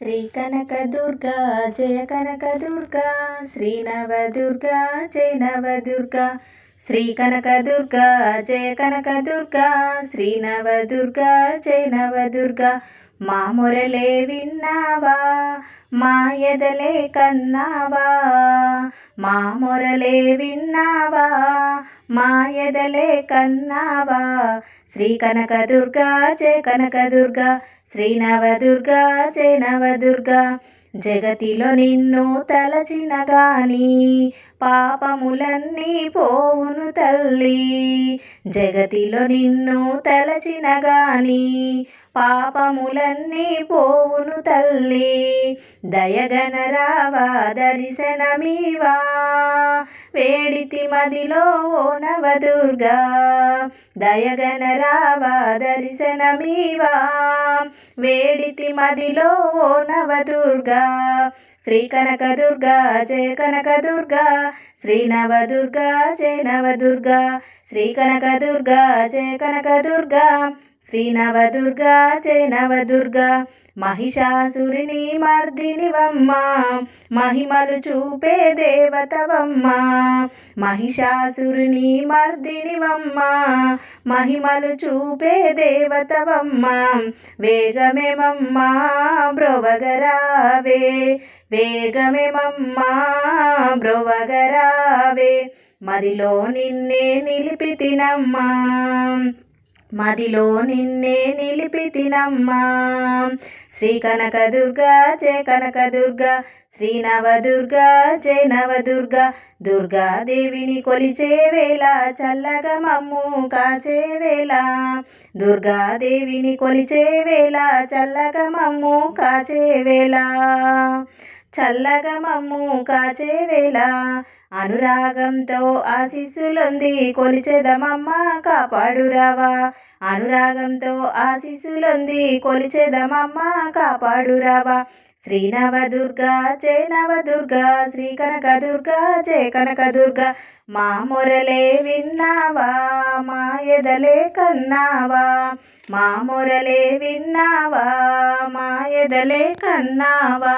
శ్రీ కనక దుర్గా జయ కనక దుర్గా శ్రీనవ దుర్గా జయ నవ దుర్గా శ్రీ కనక దుర్గా జయ కనక దుర్గా శ్రీనవ దుర్గా జయ నవ దుర్గా మా మురలే విన్నావా మా ఎదలే కన్నావా మా మొరలే విన్నావా? మా ఎదలే కన్నావా? శ్రీ కనక దుర్గా జయ కనక దుర్గా శ్రీ నవ దుర్గా జయ నవదుర్గా జగతిలో నిన్ను తలచిన గాని పాపములన్నీ పోవును తల్లి. జగతిలో నిన్ను తలచిన గాని పాపములన్నీ పోవును తల్లి. దయగనరావా దర్శనమీవా? వేడితి మదిలో ఓ నవదుర్గా. దయగనరావా దర్శనమీవా? వేడితి మదిలో ఓ నవదుర్గా. శ్రీ కనక దుర్గా జయ కనక దుర్గా శ్రీ నవదుర్గా జయ నవదుర్గా శ్రీ కనక దుర్గా జయ కనక దుర్గా చే నవదుర్గా మహిషాసురిణి మహిషాసురిని మర్దినివమ్మ మహిమలు చూపే దేవతవమ్మ మహిషాసురిని మర్దినివమ్మ మహిమలు చూపే దేవతవమ్మ వేగమేమమ్మ బ్రొవగరావే వేగమేమమ్మ బ్రొవగరావే మదిలో నిన్నే నిలిపి తినమ్మా మదిలో నిన్నే నిలిపి తినమ్మా. శ్రీ కనక దుర్గా జయ కనక దుర్గా శ్రీ నవదుర్గా జయ నవదుర్గా దుర్గాదేవిని కొలిచే వేళ చల్లగా మమ్ము కాచే వేళ. దుర్గాదేవిని కొలిచే వేళ చల్లగా మమ్ము కాచే వేళ. చల్లగా మమ్ము కాచేవేళ అనురాగంతో ఆశీస్సులొంది కొలిచెదమమ్మ కాపాడురావా. అనురాగంతో ఆశీస్సులొంది కొలిచెదమమ్మా కాపాడురావా. శ్రీనవ దుర్గా జయ నవదుర్గా శ్రీ కనక దుర్గా జయ కనక దుర్గా మా మొరలే విన్నావా మా ఎదలే కన్నావా. మా మొరలే విన్నావా మా ఎదలే కన్నావా.